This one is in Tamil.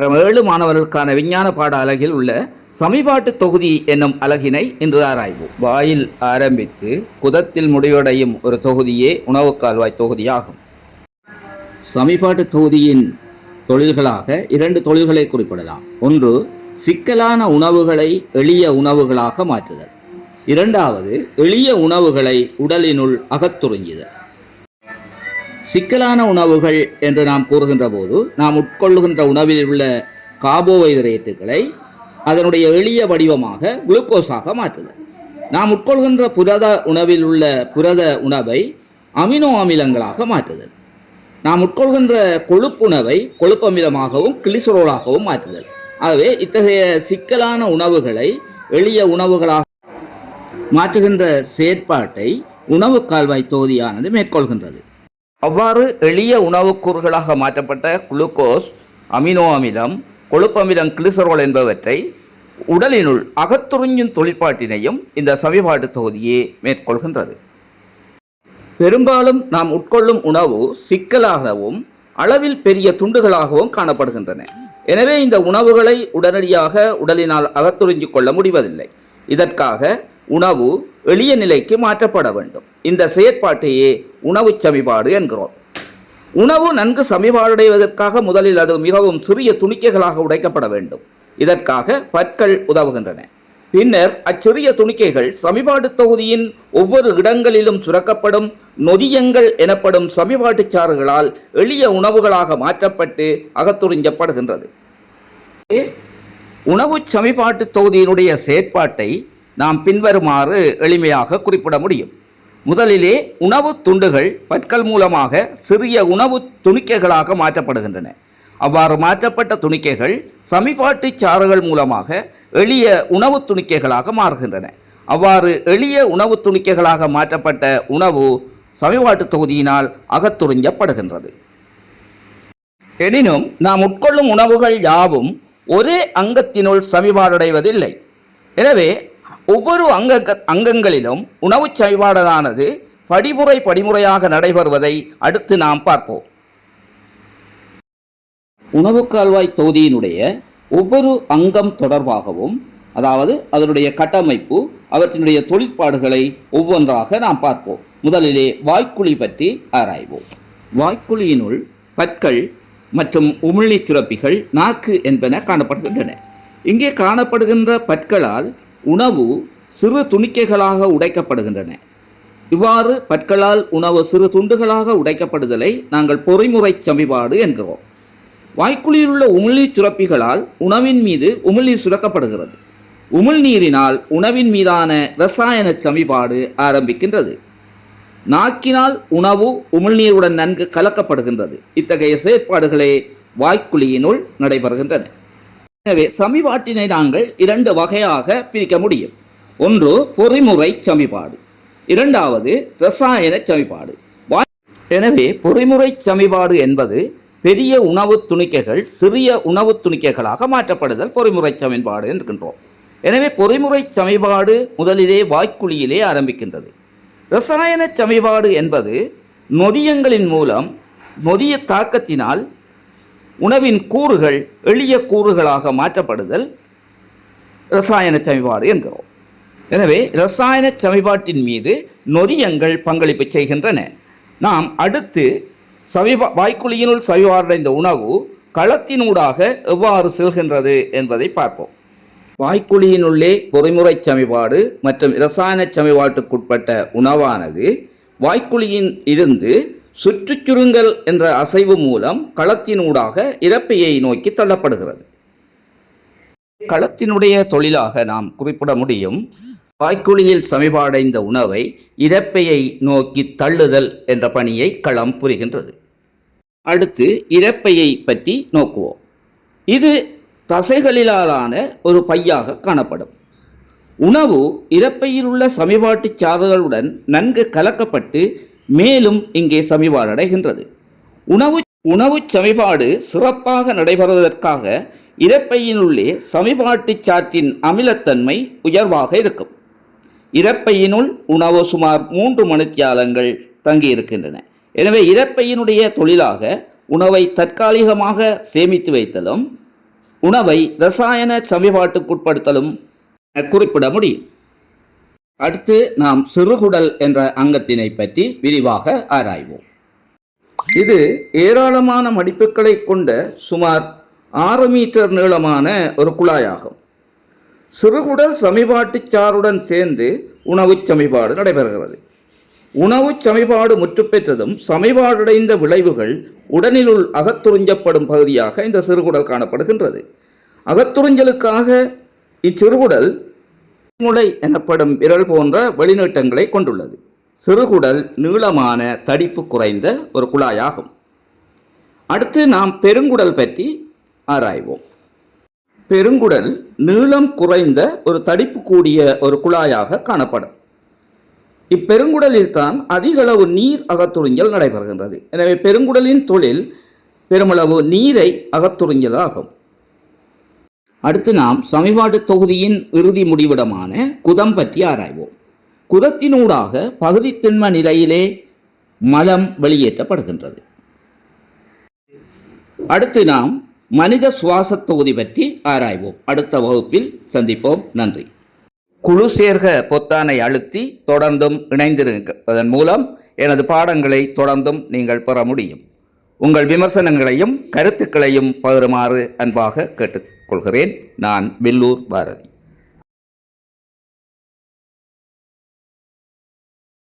ஏழு மாணவர்களுக்கான விஞ்ஞான பாட அலகில் உள்ள சமிபாட்டு தொகுதி என்னும் அலகினை இன்று ஆராய்வோம். வாயில் ஆரம்பித்து குதத்தில் முடிவடையும் ஒரு தொகுதியே உணவு கால்வாய் தொகுதியாகும். சமிபாட்டு தொகுதியின் தொழில்களாக இரண்டு தொழில்களை குறிப்பிடலாம். ஒன்று சிக்கலான உணவுகளை எளிய உணவுகளாக மாற்றுதல். இரண்டாவது எளிய உணவுகளை உடலினுள் அகத்துறிஞ்சுதல் சிக்கலான உணவுகள் என்று நாம் கூறுகின்ற போது நாம் உட்கொள்ளுகின்ற உணவில் உள்ள கார்போஹைட்ரேட்டுகளை அதனுடைய எளிய வடிவமாக குளுக்கோஸாக மாற்றுதல். நாம் உட்கொள்கின்ற புரத உணவில் உள்ள புரத உணவை அமினோ அமிலங்களாக மாற்றுதல். நாம் உட்கொள்கின்ற கொழுப்புணவை கொழுப்பமிலமாகவும் கிளிசரோலாகவும் மாற்றுதல். ஆகவே இத்தகைய சிக்கலான உணவுகளை எளிய உணவுகளாக மாற்றுகின்ற செயற்பாட்டை உணவு கால்வாய் தொகுதியானது மேற்கொள்கின்றது. அவ்வாறு எளிய உணவுக்கூறுகளாக மாற்றப்பட்ட குளுக்கோஸ் அமினோ அமிலம் கொழுப்பமிலம் கிளிசரோல் என்பவற்றை உடலினுள் அகத்துறிஞ்சும் தொழிற்பாட்டினையும் இந்த சமிபாட்டு தொகுதியே மேற்கொள்கின்றது. பெரும்பாலும் நாம் உட்கொள்ளும் உணவு சிக்கலாகவும் அளவில் பெரிய துண்டுகளாகவும் காணப்படுகின்றன. எனவே இந்த உணவுகளை உடனடியாக உடலினால் அகத்துறிஞ்சு கொள்ள முடிவதில்லை. இதற்காக உணவு எளிய நிலைக்கு மாற்றப்பட வேண்டும். இந்த செயற்பாட்டையே உணவு சமிபாடு என்கிறோம். உணவு நன்கு சமிபாடடைவதற்காக முதலில் அது மிகவும் சிறிய துணிக்கைகளாக உடைக்கப்பட வேண்டும். இதற்காக பற்கள் உதவுகின்றன. பின்னர் அச்சிறிய துணிக்கைகள் சமிபாடு தொகுதியின் ஒவ்வொரு இடங்களிலும் சுரக்கப்படும் நொதியங்கள் எனப்படும் சமிபாட்டுச் சாறுகளால் எளிய உணவுகளாக மாற்றப்பட்டு அகத்துறிஞ்சப்படுகின்றது உணவு சமிபாட்டு தொகுதியினுடைய செயற்பாட்டை நாம் பின்வருமாறு எளிமையாக குறிப்பிட முடியும். முதலிலே உணவு துண்டுகள் பற்கள் மூலமாக சிறிய உணவு துணிக்கைகளாக மாற்றப்படுகின்றன. அவ்வாறு மாற்றப்பட்ட துணிக்கைகள் சமிபாட்டு சாறுகள் மூலமாக எளிய உணவு துணிக்கைகளாக மாறுகின்றன. அவ்வாறு எளிய உணவு துணிக்கைகளாக மாற்றப்பட்ட உணவு சமிபாட்டு தொகுதியினால் அகத்துறிஞ்சப்படுகின்றது எனினும் நாம் உட்கொள்ளும் உணவுகள் யாவும் ஒரே அங்கத்தினுள் சமிபாடடைவதில்லை. எனவே ஒவ்வொரு அங்க அங்கங்களிலும் உணவு செயல்பாடலானது படிமுறை படிமுறையாக நடைபெறுவதை அடுத்து நாம் பார்ப்போம். உணவு கால்வாய் தொகுதியினுடைய ஒவ்வொரு அங்கம் தொடர்பாகவும் அதாவது அதனுடைய கட்டமைப்பு அவற்றினுடைய தொழிற்பாடுகளை ஒவ்வொன்றாக நாம் பார்ப்போம். முதலிலே வாய்க்குழி பற்றி ஆராய்வோம். வாய்க்குழியினுள் பற்கள் மற்றும் உமிழ்நீர் சுரப்பிகள் நாக்கு என்பன காணப்படுகின்றன. இங்கே காணப்படுகின்ற பற்களால் உணவு சிறு துணிக்கைகளாக உடைக்கப்படுகின்றன. இவ்வாறு பற்களால் உணவு சிறு துண்டுகளாக உடைக்கப்படுதலை நாங்கள் பொறிமுறை சமிபாடு என்கிறோம். வாய்க்குழியில் உள்ள உமிழ்நீர் சுரப்பிகளால் உணவின் மீது உமிழ்நீர் சுரக்கப்படுகிறது. உமிழ்நீரினால் உணவின் மீதான ரசாயன சமிபாடு ஆரம்பிக்கின்றது. நாக்கினால் உணவு உமிழ்நீருடன் நன்கு கலக்கப்படுகின்றது. இத்தகைய செயற்பாடுகளே வாய்க்குழியினுள் நடைபெறுகின்றன. எனவே சமிபாட்டினை நாங்கள் இரண்டு வகையாக பிரிக்க முடியும். ஒன்று பொறிமுறை சமிபாடு. இரண்டாவது ரசாயன சமிபாடு. வாய் எனவே பொறிமுறை சமிபாடு என்பது பெரிய உணவு துணிக்கைகள் சிறிய உணவு துணிக்கைகளாக மாற்றப்படுதல் பொறிமுறை சமன்பாடு என்கின்றோம் எனவே பொறிமுறை சமிபாடு முதலிலே வாய்க்குழியிலே ஆரம்பிக்கின்றது. ரசாயன சமிபாடு என்பது நொதியங்களின் மூலம் நொதிய தாக்கத்தினால் உணவின் கூறுகள் எளிய கூறுகளாக மாற்றப்படுதல் இரசாயன சமிபாடு என்கிறோம். எனவே இரசாயன சமிபாட்டின் மீது நொதியங்கள் பங்களிப்பு செய்கின்றன. நாம் அடுத்து சவிபா வாய்க்குழியினுள் சவிவாரடைந்த உணவு களத்தினூடாக எவ்வாறு செல்கின்றது என்பதை பார்ப்போம். வாய்க்குழியினுள்ளே பொறிமுறை சமிபாடு மற்றும் இரசாயன சமிபாட்டுக்குட்பட்ட உணவானது வாய்க்குழியின் இருந்து சுற்றுச்சுருங்கல் என்ற அசைவு மூலம் களத்தினூடாக இறப்பையை நோக்கி தள்ளப்படுகிறது. களத்தினுடைய தொழிலாக நாம் குறிப்பிட முடியும். வாய்க்குழியில் சமிபாடைந்த உணவை இறப்பையை நோக்கி தள்ளுதல் என்ற பணியை களம் புரிகின்றது. அடுத்து இறப்பையை பற்றி நோக்குவோம். இது தசைகளிலான ஒரு பையாக காணப்படும். உணவு இறப்பையில் உள்ள சமீபாட்டு சாறுகளுடன் நன்கு கலக்கப்பட்டு மேலும் இங்கே சமிபாடு அடைகின்றது. உணவு உணவு சமிபாடு சிறப்பாக நடைபெறுவதற்காக இறப்பையினுள்ளே சமிபாட்டு சாற்றின் அமிலத்தன்மை உயர்வாக இருக்கும். இறப்பையினுள் உணவு சுமார் மூன்று மணித்தியாலங்கள் தங்கியிருக்கின்றன. எனவே இறப்பையினுடைய தொழிலாக உணவை தற்காலிகமாக சேமித்து வைத்தலும் உணவை ரசாயன சமிபாட்டுக்குட்படுத்தலும் குறிப்பிட முடியும். அடுத்து நாம் சிறுகுடல் என்ற அங்கத்தினை பற்றி விரிவாக ஆராய்வோம். இது ஏராளமான மடிப்புகளை கொண்ட சுமார் ஆறு மீட்டர் நீளமான ஒரு குழாயாகும். சிறுகுடல் சமிபாட்டுச் சாறுடன் சேர்ந்து உணவுச் சமிபாடு நடைபெறுகிறது. உணவுச் சமிபாடு முற்றுப்பெற்றதும் சமிபாடடைந்த விளைவுகள் உடலினுள் அகத்துறிஞ்சப்படும் பகுதியாக இந்த சிறுகுடல் காணப்படுகின்றது. அகத்துறிஞ்சலுக்காக இச்சிறுகுடல் முளை எனப்படும் விரல் போன்ற வெளிநீட்டங்களை கொண்டுள்ளது. சிறுகுடல் நீளமான தடிப்பு குறைந்த ஒரு குழாயாகும். அடுத்து நாம் பெருங்குடல் பற்றி ஆராய்வோம். பெருங்குடல் நீளம் குறைந்த ஒரு தடிப்பு கூடிய ஒரு குழாயாக காணப்படும். இப்பெருங்குடலில் தான் அதிகளவு நீர் அகத்துறிஞ்சல் நடைபெறுகின்றது. எனவே பெருங்குடலின் தொழில் பெருமளவு நீரை அகத்துறிஞ்சலாகும். அடுத்து நாம் சமிபாடு தொகுதியின் இறுதி முடிவிடமான குதம் பற்றி ஆராய்வோம். குதத்தினூடாக பகுதி திண்ம நிலையிலே மலம் வெளியேற்றப்படுகின்றது. அடுத்து நாம் மனித சுவாச தொகுதி பற்றி ஆராய்வோம். அடுத்த வகுப்பில் சந்திப்போம். நன்றி. குழு சேர்க பொத்தானை அழுத்தி தொடர்ந்தும் இணைந்திருப்பதன் மூலம் எனது பாடங்களை தொடர்ந்தும் நீங்கள் பெற முடியும். உங்கள் விமர்சனங்களையும் கருத்துக்களையும் பகிருமாறு அன்பாக கொள்கிறேன் நான் வெல்லூர் பாரதி.